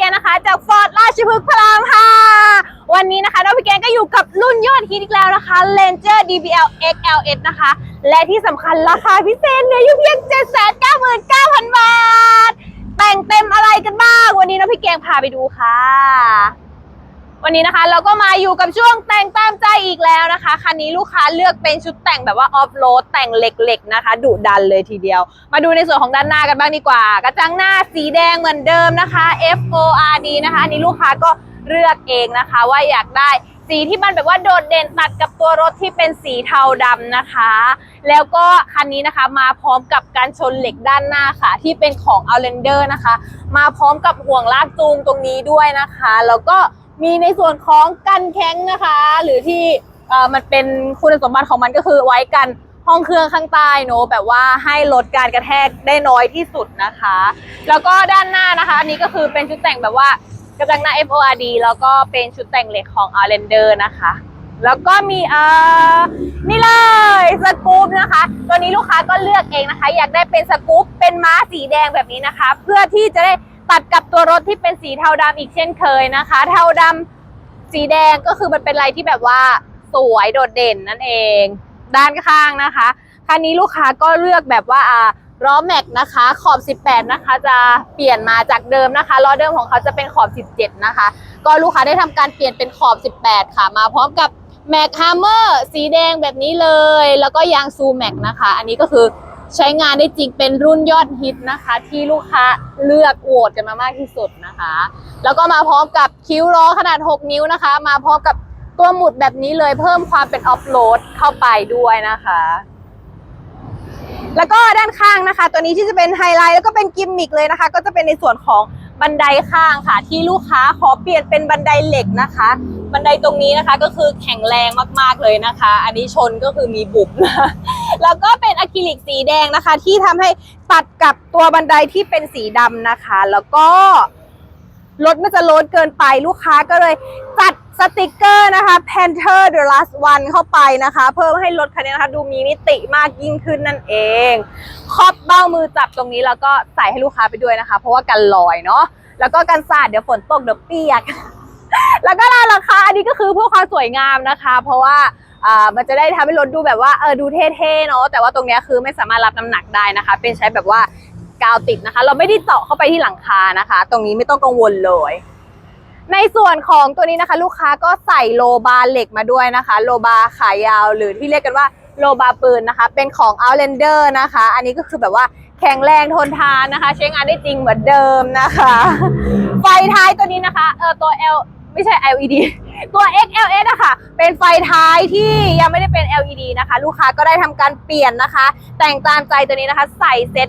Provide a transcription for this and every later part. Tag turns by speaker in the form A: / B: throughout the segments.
A: แกนะคะจากฟอร์ดราชพฤกษ์พระรามห้าวันนี้นะคะน้องพี่แกงก็อยู่กับรุ่นยอดฮิตอีกแล้วนะคะ Ranger DBL XLS นะคะ และที่สำคัญราคาพิเศษเนี่ยอยู่เพียง 799,000 บาท แต่งเต็มอะไรกันบ้าง วันนี้น้องพี่แกงพาไปดูค่ะ วันนี้นะคะเราก็มาอยู่กับช่วงแต่งตามใจอีกแล้วนะคะ คันนี้ลูกค้าเลือกเป็นชุดแต่งแบบว่าออฟโรดแต่งเหล็กๆนะคะดุดันเลยทีเดียว มาดูในส่วนของด้านหน้ากันบ้างดีกว่า กระจังหน้าสีแดงเหมือนเดิมนะคะ F O R D นะคะอันนี้ลูกค้าก็เลือกเองนะคะ ว่าอยากได้สีที่มันแบบว่าโดดเด่นตัดกับตัวรถที่เป็นสีเทาดำนะคะ แล้วก็คันนี้นะคะมาพร้อมกับการชนเหล็กด้านหน้าค่ะ ที่เป็นของ o u t l a n d e r นะคะ มาพร้อมกับห่วงลากจูงตรงนี้ด้วยนะคะ แล้วก็ มีในส่วนของกันแข้งนะคะ หรือที่มันเป็นคุณสมบัติของมันก็คือไว้กันห้องเครื่องข้างใต้เนอะแบบว่าให้ลดการกระแทกได้น้อยที่สุดนะคะ แล้วก็ด้านหน้านะคะ อันนี้ก็คือเป็นชุดแต่งแบบว่ากระจังหน้า FORD แล้วก็เป็นชุดแต่งเหล็กของ o u t l a n d e r นะคะ แล้วก็มีเอ่อนี่เลยสกู๊ปนะคะ ตัวนี้ลูกค้าก็เลือกเองนะคะ อยากได้เป็นสกู๊ปเป็นม้าสีแดงแบบนี้นะคะ เพื่อที่จะได้ ตัดกับตัวรถที่เป็นสีเทาดำอีกเช่นเคยนะคะ เทาดำสีแดงก็คือมันเป็นอะไรที่แบบว่าสวยโดดเด่นนั่นเอง ด้านข้างนะคะคันนี้ลูกค้าก็เลือกแบบว่าอ่าล้อแม็กนะคะขอบ 18 นะคะ จะเปลี่ยนมาจากเดิมนะคะล้อเดิมของเขาจะเป็นขอบ 17 นะคะ ก็ลูกค้าได้ทำการเปลี่ยนเป็นขอบ 18 ค่ะ มาพร้อมกับแม็กฮ m มเมอร์สีแดงแบบนี้เลย แล้วก็ยางซูแม็กนะคะ อันนี้ก็คือ ใช้งานได้จริงเป็นรุ่นยอดฮิตนะคะ ที่ลูกค้าเลือกโหวตกันมามากที่สุดนะคะ แล้วก็มาพร้อมกับคิ้วล้อขนาด 6 นิ้วนะคะ มาพร้อมกับตัวหมุดแบบนี้เลยเพิ่มความเป็นออฟโรดเข้าไปด้วยนะคะ แล้วก็ด้านข้างนะคะ ตัวนี้ที่จะเป็นไฮไลท์แล้วก็เป็นกิมมิกเลยนะคะ ก็จะเป็นในส่วนของบันไดข้างค่ะ ที่ลูกค้าขอเปลี่ยนเป็นบันไดเหล็กนะคะ บันไดตรงนี้นะคะก็คือแข็งแรงมากๆเลยนะคะ อันนี้ชนก็คือมีบุบนะ แล้วก็เป็นอะคริลิกสีแดงนะคะ ที่ทำให้ตัดกับตัวบันไดที่เป็นสีดำนะคะ แล้วก็รถมันจะโลดเกินไปลูกค้าก็เลยจัดสติกเกอร์นะคะ Panther the last one เข้าไปนะคะ เพิ่มให้รถคันนี้นะคะ ดูมีมิติมากยิ่งขึ้นนั่นเอง ครอบเบ้ามือจับตรงนี้แล้วก็ใส่ให้ลูกค้าไปด้วยนะคะ เพราะว่ากันลอยเนาะแล้วก็กันสาดเดี๋ยวฝนตกเดี๋ยวเปียก แล้วก็ราคาอันนี้ก็คือเพื่อความสวยงามนะคะ เพราะว่า อ่ามันจะได้ทำให้รถดูแบบว่าเออดูเท่ๆเนาะแต่ว่าตรงเนี้ยคือไม่สามารถรับน้ำหนักได้นะคะ เป็นใช้แบบว่ากาวติดนะคะ เราไม่ได้เจาะเข้าไปที่หลังคานะคะ ตรงนี้ไม่ต้องกังวลเลย ในส่วนของตัวนี้นะคะ ลูกค้าก็ใส่โลบาเหล็กมาด้วยนะคะ โลบาขายาวหรือที่เรียกกันว่าโลบาปืนนะคะ เป็นของ Outlander นะคะ อันนี้ก็คือแบบว่าแข็งแรงทนทานนะคะ ใช้งานได้จริงเหมือนเดิมนะคะ ไฟท้ายตัวนี้นะคะเออตัว L ไม่ใช่ LED ตัว XLS อะค่ะ เป็นไฟท้ายที่ยังไม่ได้เป็น LED นะคะ ลูกค้าก็ได้ทำการเปลี่ยนนะคะ แต่งตามใจตัวนี้นะคะ ใส่เซ็ต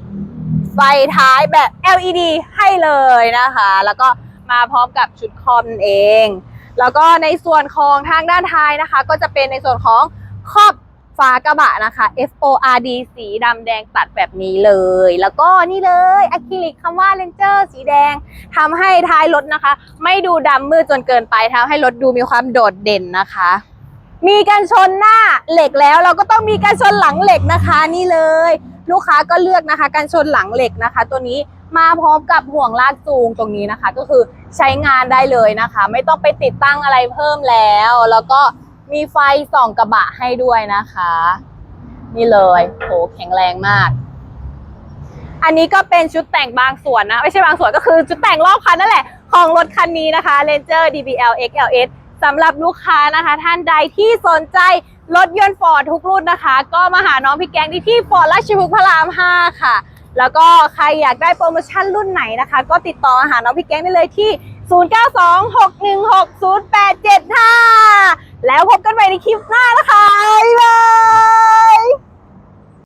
A: ไฟท้ายแบบ LED ให้เลยนะคะ แล้วก็มาพร้อมกับชุดคอมนั่นเอง แล้วก็ในส่วนของทางด้านท้ายนะคะ ก็จะเป็นในส่วนของครอบ ฝากระบะนะคะ F O R D สีดำแดงตัดแบบนี้เลย แล้วก็นี่เลยอะคริลิกคำว่า Ranger สีแดงทำให้ท้ายรถนะคะ ไม่ดูดำมืดจนเกินไปทำให้รถดูมีความโดดเด่นนะคะ มีการชนหน้าเหล็กแล้วเราก็ต้องมีการชนหลังเหล็กนะคะนี่เลย ลูกค้าก็เลือกนะคะ การชนหลังเหล็กนะคะ ตัวนี้มาพร้อมกับห่วงลากจูงตรงนี้นะคะ ก็คือใช้งานได้เลยนะคะ ไม่ต้องไปติดตั้งอะไรเพิ่มแล้ว แล้วก็ มีไฟส่องกระบะให้ด้วยนะคะ นี่เลยโหแข็งแรงมาก อันนี้ก็เป็นชุดแต่งบางส่วนนะ ไม่ใช่บางส่วนก็คือชุดแต่งรอบคันนั่นแหละ ของรถคันนี้นะคะ Ranger DBL XLS สำหรับลูกค้านะคะ ท่านใดที่สนใจรถยนต์ฟอร์ดทุกรุ่นนะคะ ก็มาหาน้องพี่แกงที่ที่ฟอร์ดราชพฤกษ์พระราม 5 ค่ะ แล้วก็ใครอยากได้โปรโมชั่นรุ่นไหนนะคะ ก็ติดต่อหาน้องพี่แกงได้เลยที่ 0926160875 แล้วพบกันใหม่ในคลิปหน้านะคะบ๊ายบาย